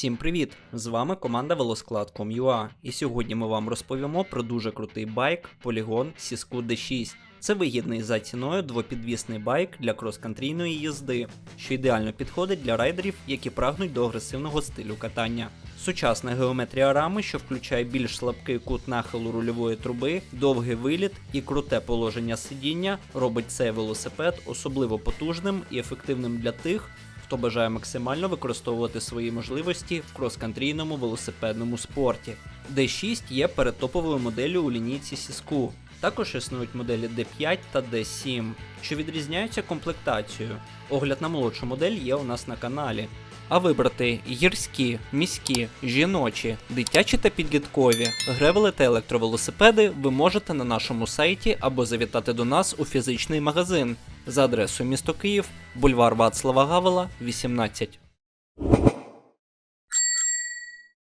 Всім привіт! З вами команда Велосклад.com.ua і сьогодні ми вам розповімо про дуже крутий байк Polygon Сіску D6. Це вигідний за ціною двопідвісний байк для крос-кантрійної їзди, що ідеально підходить для райдерів, які прагнуть до агресивного стилю катання. Сучасна геометрія рами, що включає більш слабкий кут нахилу рульової труби, довгий виліт і круте положення сидіння, робить цей велосипед особливо потужним і ефективним для тих, хто бажає максимально використовувати свої можливості в крос-кантрійному велосипедному спорті. D6 є передтоповою моделлю у лінійці Сіску. Також існують моделі D5 та D7, що відрізняються комплектацією. Огляд на молодшу модель є у нас на каналі. А вибрати гірські, міські, жіночі, дитячі та підліткові, гревели та електровелосипеди ви можете на нашому сайті або завітати до нас у фізичний магазин за адресою місто Київ, бульвар Вацлава Гавела, 18.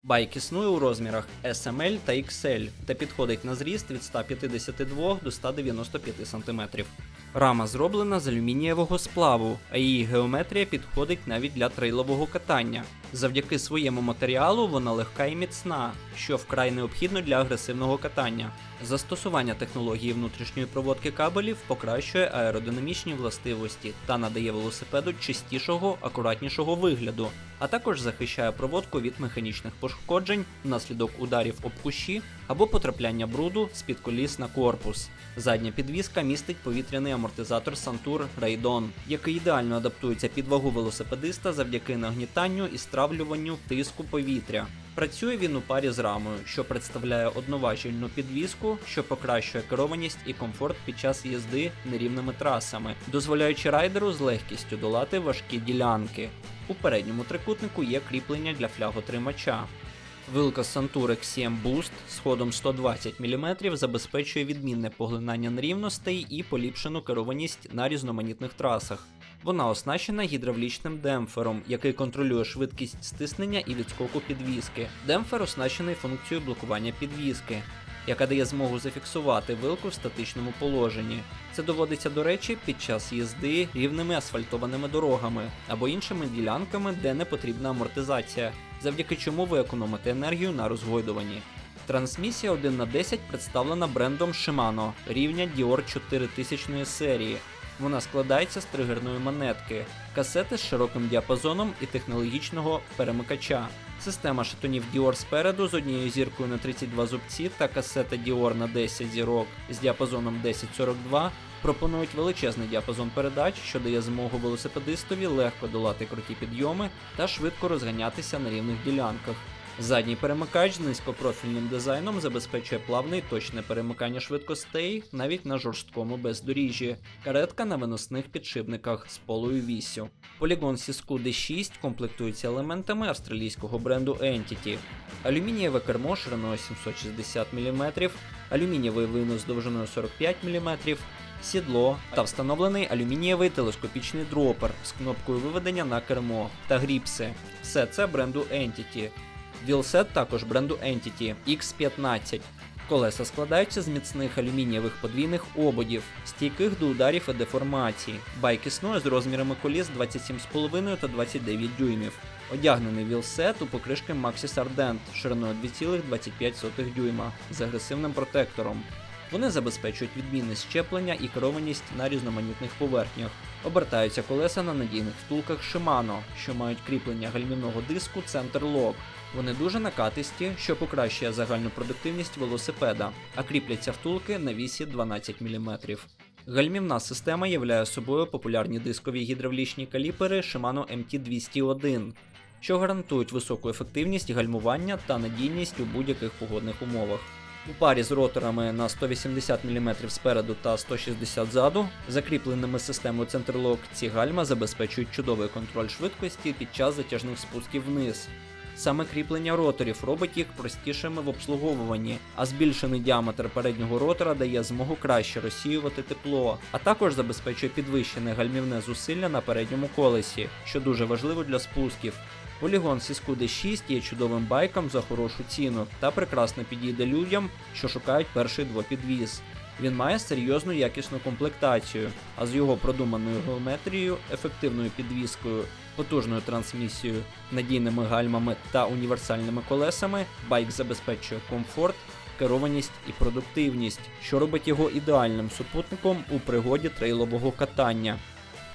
Байк існує у розмірах SML та XL та підходить на зріст від 152 до 195 см. Рама зроблена з алюмінієвого сплаву, а її геометрія підходить навіть для трейлового катання. Завдяки своєму матеріалу вона легка і міцна, що вкрай необхідно для агресивного катання. Застосування технології внутрішньої проводки кабелів покращує аеродинамічні властивості та надає велосипеду чистішого, акуратнішого вигляду, а також захищає проводку від механічних пошкоджень внаслідок ударів об кущі або потрапляння бруду з-під коліс на корпус. Задня підвіска містить повітряний амортизатор Santur Raydon, який ідеально адаптується під вагу велосипедиста завдяки нагнітанню і стравлюванню тиску повітря. Працює він у парі з рамою, що представляє одноважільну підвіску, що покращує керованість і комфорт під час їзди нерівними трасами, дозволяючи райдеру з легкістю долати важкі ділянки. У передньому трикутнику є кріплення для фляготримача. Вилка Santur XCM Boost з ходом 120 мм забезпечує відмінне поглинання нерівностей і поліпшену керованість на різноманітних трасах. Вона оснащена гідравлічним демпфером, який контролює швидкість стиснення і відскоку підвіски. Демпфер оснащений функцією блокування підвіски, яка дає змогу зафіксувати вилку в статичному положенні. Це доводиться до речі під час їзди рівними асфальтованими дорогами або іншими ділянками, де не потрібна амортизація, завдяки чому ви економите енергію на розгойдуванні. Трансмісія 1 на 10 представлена брендом Shimano рівня Dior 4000 серії. Вона складається з тригерної монетки, касети з широким діапазоном і технологічного перемикача. Система шатунів Dior спереду з однією зіркою на 32 зубці та касета Dior на 10 зірок з діапазоном 1042 пропонують величезний діапазон передач, що дає змогу велосипедистові легко долати круті підйоми та швидко розганятися на рівних ділянках. Задній перемикач з низькопрофільним дизайном забезпечує плавне і точне перемикання швидкостей навіть на жорсткому бездоріжжі, каретка на виносних підшипниках з полою вісю. Полігон Сіску D6 комплектується елементами австралійського бренду Entity, алюмінієве кермо шириною 760 мм, алюмінієвий винос довжиною 45 мм, сідло та встановлений алюмінієвий телескопічний дропер з кнопкою виведення на кермо та гріпси. Все це бренду Entity. Вілсет також бренду Entity X15. Колеса складаються з міцних алюмінієвих подвійних ободів, стійких до ударів і деформацій. Байк існує з розмірами коліс 27,5 та 29 дюймів. Одягнений вілсет у покришки Maxxis Ardent шириною 2,25 дюйма з агресивним протектором. Вони забезпечують відмінне щеплення і керованість на різноманітних поверхнях. Обертаються колеса на надійних втулках Shimano, що мають кріплення гальмівного диску Center Lock. Вони дуже накатисті, що покращує загальну продуктивність велосипеда, а кріпляться втулки на вісі 12 мм. Гальмівна система являє собою популярні дискові гідравлічні каліпери Shimano MT201, що гарантують високу ефективність гальмування та надійність у будь-яких погодних умовах. У парі з роторами на 180 мм спереду та 160 ззаду, закріпленими системою Centerlock, ці гальма забезпечують чудовий контроль швидкості під час затяжних спусків вниз. Саме кріплення роторів робить їх простішими в обслуговуванні, а збільшений діаметр переднього ротора дає змогу краще розсіювати тепло, а також забезпечує підвищене гальмівне зусилля на передньому колесі, що дуже важливо для спусків. Полігон Сіску D6 є чудовим байком за хорошу ціну та прекрасно підійде людям, що шукають перший двопідвіз. Він має серйозну якісну комплектацію, а з його продуманою геометрією, ефективною підвіскою, потужною трансмісією, надійними гальмами та універсальними колесами байк забезпечує комфорт, керованість і продуктивність, що робить його ідеальним супутником у пригоді трейлового катання.